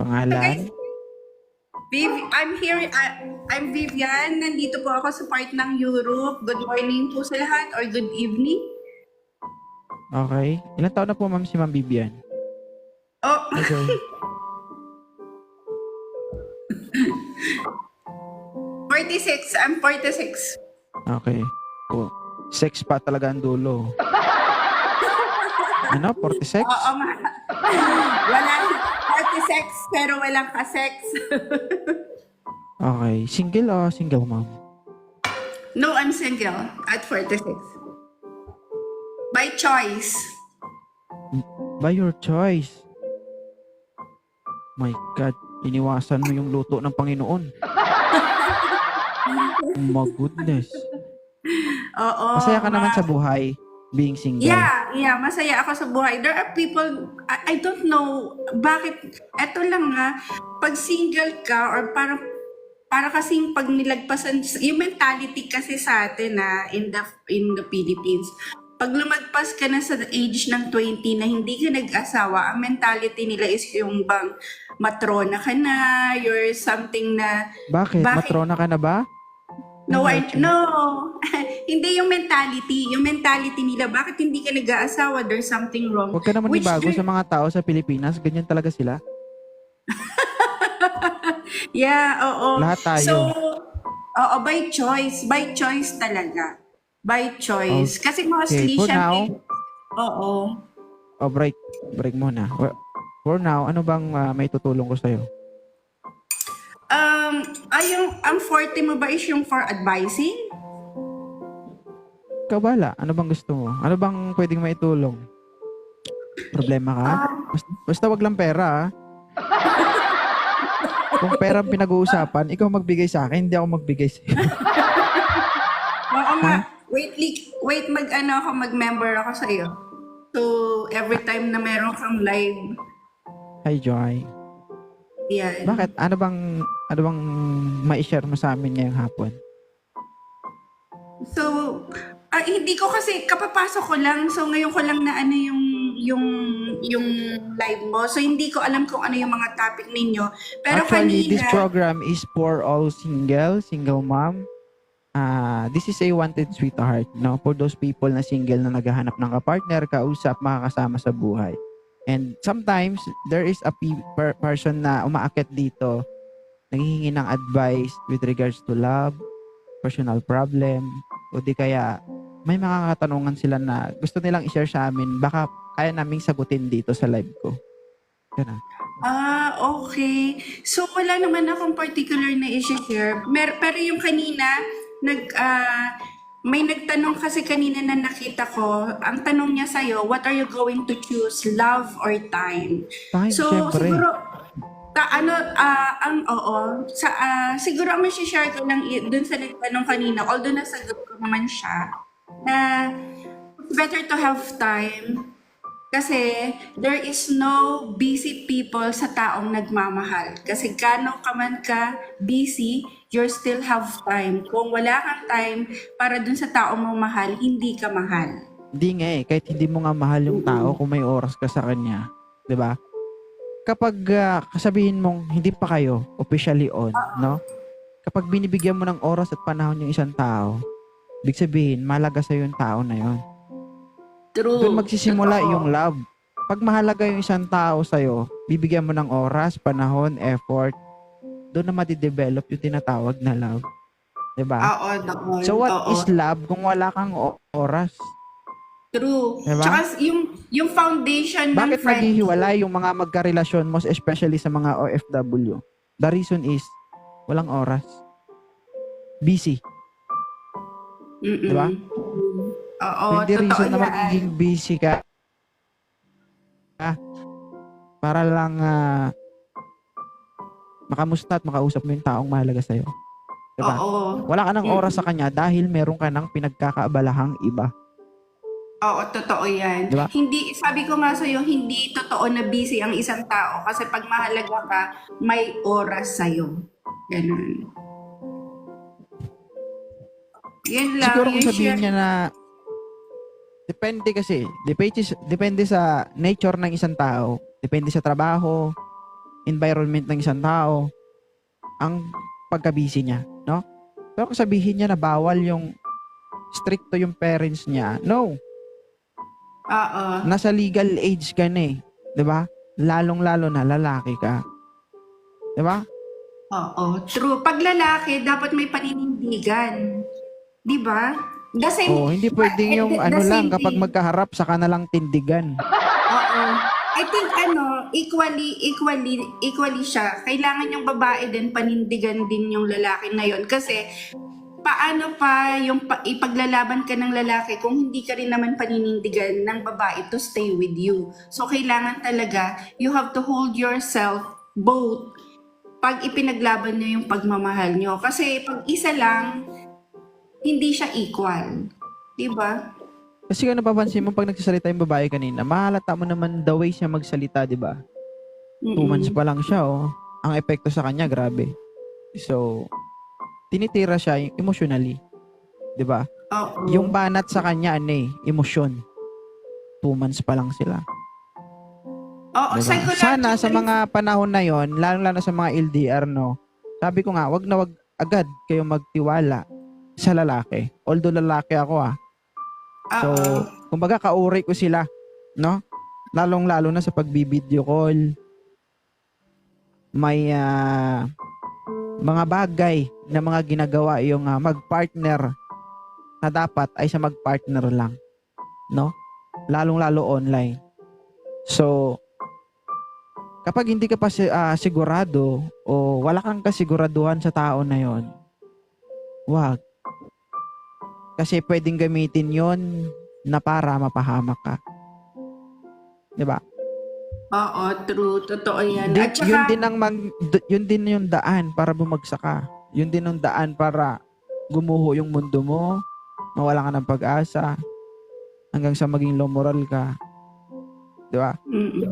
Pangalan? Viv, I'm here, I- I'm Vivian. Nandito po ako sa part ng Europe. Good morning po sa lahat or good evening. Okay. Ilan taon na po ma'am si Ma'am Bibian? Oh, Okay. forty-six. I'm 46. Okay. Oh. Sex pa talaga ang dulo. ano? 46? Oo nga. Wala, 46 pero walang ka-sex. Okay. Single o single ma'am? no, I'm single at 46. By choice. By your choice. My God. Iniwasan mo yung luto ng Panginoon. Oh my goodness. Oo. Masaya ka naman ma- sa buhay being single. Yeah, yeah, masaya ako sa buhay. There are people, I, I don't know, bakit, eto lang nga, pag single ka or parang, para kasing pag nilagpasan, yung mentality kasi sa atin na in the, in the Philippines, pag lumagpas ka na sa age ng 20 na hindi ka nag-asawa, ang mentality nila is yung bang matrona ka na, you're something na Bakit? Bakit? Matrona ka na ba? No, I, no. hindi yung mentality. Yung mentality nila, bakit hindi ka nag-aasawa? There's something wrong. Huwag ka naman Which ibago sa mga tao sa Pilipinas. Ganyan talaga sila. Yeah, oo. Lahat tayo. So, oo, by choice. By choice talaga. By choice. Kasi mostly, for syempre, oo. O, Oh, break. Break muna. For now, ano bang ah, may tutulong ko sa'yo? Um, ay, yung, ang forte mo ba is yung for advising? Ikaw bala. Ano bang gusto mo? Ano bang pwedeng maitulong? Problema ka? Ah. Basta, basta wag lang pera, ah. Kung pera ang pinag-uusapan, ikaw magbigay sa akin, hindi ako magbigay sa'yo. Oo nga. Wait, li- wait, mag-ano ako, mag-member ako sa iyo. So, every time na meron kang live, Hi, Joy. Yan. Bakit? Ano bang, ano bang ma-share mo sa amin ngayong hapon? So, ah, hindi ko kasi kapapasok ko lang. So ngayon ko lang na ano yung yung yung live mo. So hindi ko alam kung ano yung mga topic ninyo. Pero Actually, this kanina, program is for all single, single mom. Ah, this is a wanted sweetheart, no? For those people na single na naghahanap ng kapartner, kausap, makakasama sa buhay. And sometimes, there is a pe- per- person na umaakit dito, nanghihingi ng advice with regards to love, personal problem, o di kaya may mga katanungan sila na gusto nilang i-share sa amin, baka kaya naming sagutin dito sa live ko. Ganun. ah, okay. So wala naman akong particular na issue here. Mer pero yung kanina, nag, ah, may nagtanong kasi kanina na nakita ko, ang tanong niya sa'yo, what are you going to choose, love or time? Time, So, syempre. siguro, ta, ano, ah, ang, oo, sa, ah, siguro ang share ko lang i- dun sa nagtanong kanina, although nasagot ko naman siya, na better to have time kasi there is no busy people sa taong nagmamahal. Kasi gano'n ka man ka busy, you still have time. Kung wala kang time para dun sa taong mo mahal, hindi ka mahal. Hindi nga eh, kahit hindi mo nga mahal yung tao kung may oras ka sa kanya, 'di ba? Kapag ah, kasabihin mong hindi pa kayo officially on, no? Kapag binibigyan mo ng oras at panahon yung isang tao, big sabihin, mahalaga sa yung tao na yon. True. Doon magsisimula Totoo. yung love. Pag mahalaga yung isang tao sa'yo, bibigyan mo ng oras, panahon, effort, doon na matidevelop yung tinatawag na love. 'Di ba? Oo, doon. So what Oo. is love kung wala kang oras? True. Diba? Tsaka yung, yung foundation ng Bakit friend. naghihiwalay yung mga magkarelasyon mo, especially sa mga OFW? The reason is, walang oras. Busy. Mm-mm. Diba? Oo, Hindi reason na magiging busy ka. Ah, para lang ah, makamusta at makausap mo yung taong mahalaga sa'yo. Diba? Oo. Wala ka ng Mm. oras sa kanya dahil meron ka ng pinagkakaabalahang iba. Oo, totoo yan. Diba? Hindi, sabi ko nga sa'yo, hindi totoo na busy ang isang tao kasi pag mahalaga ka, may oras sa'yo. Ganun. Yan lang. Siguro kung sabihin share- niya na depende kasi, depende, depende sa nature ng isang tao, depende sa trabaho, environment ng isang tao ang pagka-busy niya, no? Pero kung sabihin niya na bawal yung stricto yung parents niya, no. Oo. Nasa legal age ka na eh. 'Di ba? Lalong-lalo na lalaki ka. 'Di ba? Oo. True. Pag lalaki, dapat may paninindigan. Di ba? Kasi, Oh, hindi pwedeng yung the- ano the lang kapag magkaharap saka na lang tindigan. Oo. I think ano, equally, equally, equally siya. Kailangan yung babae din, panindigan din yung lalaki na yon Kasi, paano pa yung pa, ipaglalaban ka ng lalaki kung hindi ka rin naman paninindigan ng babae to stay with you. So, kailangan talaga, you have to hold yourself both pag ipinaglaban niyo yung pagmamahal niyo. Kasi pag isa lang, hindi siya equal. Diba? Kasi kung napapansin mo pag nagsasalita yung babae kanina, mahalata mo naman the way siya magsalita, 'di ba? Two months pa lang siya, oh. Ang epekto sa kanya, grabe. So, tinitira siya emotionally. 'Di ba? Oo. Yung banat sa kanya, ano eh, emosyon. Two months pa lang sila. Oo, Diba? Sana sa mga panahon na yon, lalo-lalo sa mga LDR, no, sabi ko nga, wag na wag agad kayo magtiwala sa lalaki. Although lalaki ako ah. So, Oo. kumbaga kauri ko sila, no? Lalong-lalo na sa pagbibideo call. May ah, mga bagay na mga ginagawa yung ah, magpartner na dapat ay sa magpartner lang, no? Lalong-lalo online. So, kapag hindi ka pa ah, sigurado o wala kang kasiguraduhan sa tao na yon, wag. Kasi pwedeng gamitin yon na para mapahamak ka. 'Di ba? Oo, true. Totoo yan. Di- At saka, yun din ang mag yun din yung daan para bumagsak ka. Yun din ang daan para gumuho yung mundo mo, mawala ka ng pag-asa hanggang sa maging low moral ka. 'Di ba? Mm-mm.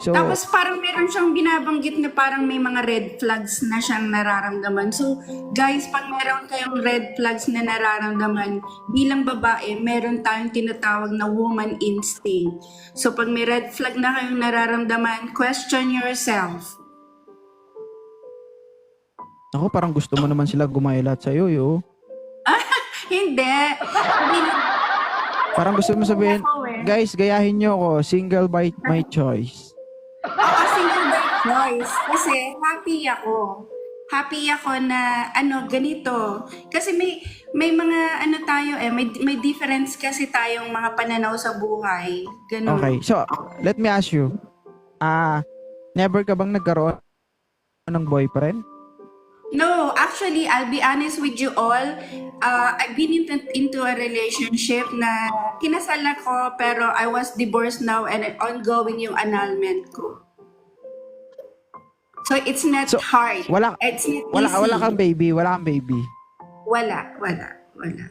So, Tapos parang meron siyang binabanggit na parang may mga red flags na siyang nararamdaman. So, guys, pag meron kayong red flags na nararamdaman, bilang babae, meron tayong tinatawag na woman instinct. So, pag may red flag na kayong nararamdaman, question yourself. ako parang gusto mo naman sila gumaya lahat sa iyo, yo. Hindi. Parang gusto mo sabihin, eh. guys, gayahin nyo ako, single by my choice. Choice. Kasi happy ako. Happy ako na ano ganito. Kasi may may mga ano tayo eh, may may difference kasi tayong mga pananaw sa buhay. Ganun. Okay, so, let me ask you, ah, never ka bang nagkaroon ng boyfriend? No, actually, I'll be honest with you all. Uh, I've been into, into a relationship na kinasal ako pero I was divorced now and ongoing yung annulment ko. So it's not So, hard. Wala, It's not wala, easy. wala kang baby, wala kang baby. Wala, wala, wala.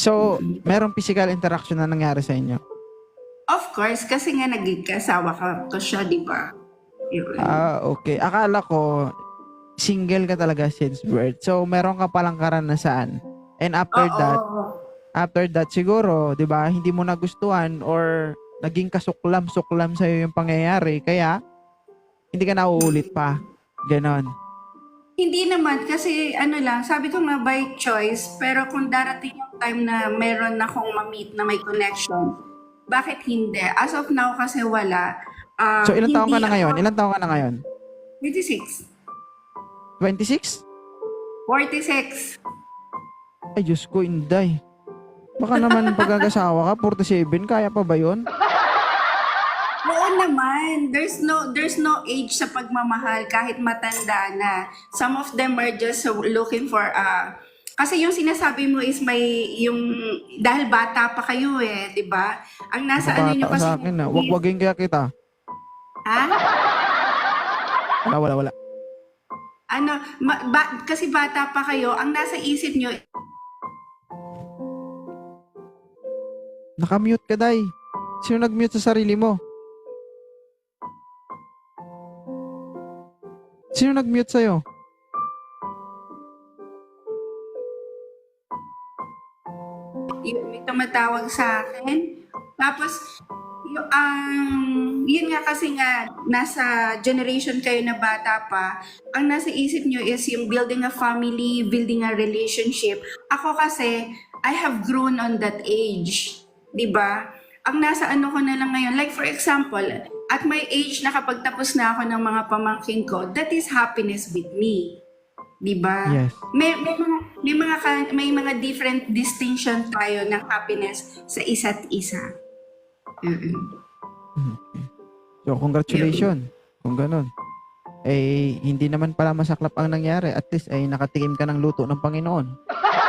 So, merong physical interaction na nangyari sa inyo. Of course, kasi nga naging kasawa ka ko siya, di ba? Ah, okay. Akala ko, single ka talaga since birth. So, meron ka palang karanasan. And after Oo. that, after that, siguro, di ba, hindi mo nagustuhan or naging kasuklam-suklam sa'yo yung pangyayari. Kaya, hindi ka nauulit pa. Ganon. Hindi naman, kasi ano lang, sabi ko nga by choice, pero kung darating yung time na meron akong ma-meet na may connection, bakit hindi? As of now kasi wala. Ah, So, ilang taon ka na ngayon? ako- Ilang taon ka na ngayon? 26. 26? 46. Ay, Diyos ko, inday. Baka naman pagkakasawa ka, 47, kaya pa ba yun? Naman. There's no there's no age sa pagmamahal kahit matanda na. Some of them are just looking for uh kasi yung sinasabi mo is may yung dahil bata pa kayo eh, 'di ba? Ang nasa ano Bata niyo ka kasi sa akin na. Wagwagin kaya kita. Ha? Wala, wala, wala. Ano, ma- ba- kasi bata pa kayo, ang nasa isip niyo Nakamute ka, Day. Sino nag-mute sa sarili mo? Sino nag-mute sa'yo? yung may tumatawag sa akin. Tapos Yung, um, yun nga kasi nga, nasa generation kayo na bata pa, ang nasa isip nyo is yung building a family, building a relationship. Ako kasi, I have grown on that age. ba? Ang nasa ano ko na lang ngayon, like for example, at my age, nakapagtapos na ako ng mga pamangkin ko, that is happiness with me. 'di ba? Yes. May, may mga may mga may mga different distinction tayo ng happiness sa isa't isa. Mm-mm. So, congratulations. Kung ganun. Eh, hindi naman pala masaklap ang nangyari. At least, ay nakatikim ka ng luto ng Panginoon.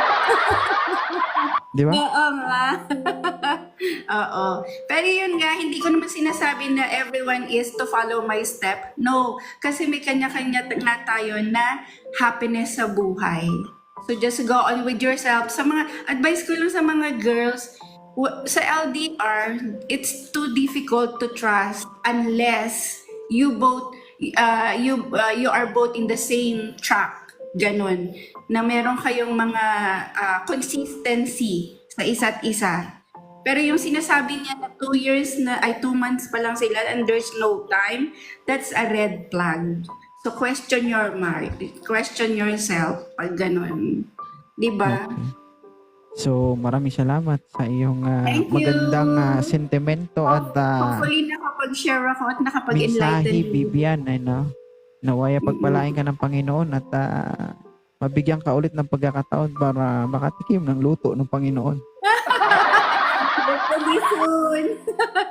Di ba? Oo nga. Oo. Pero yun nga, hindi ko naman sinasabi na everyone is to follow my step. No. Kasi may kanya-kanya nga tayo na happiness sa buhay. So just go on with yourself. Sa mga, advice ko lang sa mga girls, sa LDR, it's too difficult to trust unless you both, uh, you, uh, you are both in the same track. Ganon. Na meron kayong mga ah, consistency sa isa't isa. Pero yung sinasabi niya na two years na, ay two months pa lang sila and there's no time, that's a red flag. So question your mind, question yourself pag ganun. Di ba? So, maraming salamat sa iyong Thank you. magandang ah, sentimento at ah, Hopefully nakapag-share ako at mensahe, nakapag-enlighten you. Bibian. Ano? Nawaya pagpalain ka ng Panginoon at ah, mabigyan ka ulit ng pagkakataon para makatikim ng luto ng Panginoon. Hopefully soon.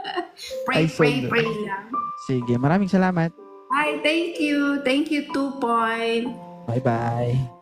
pray, Ay, pray, soon. pray lang. Sige, maraming salamat. Hi, thank you. Thank you, two point. Bye-bye.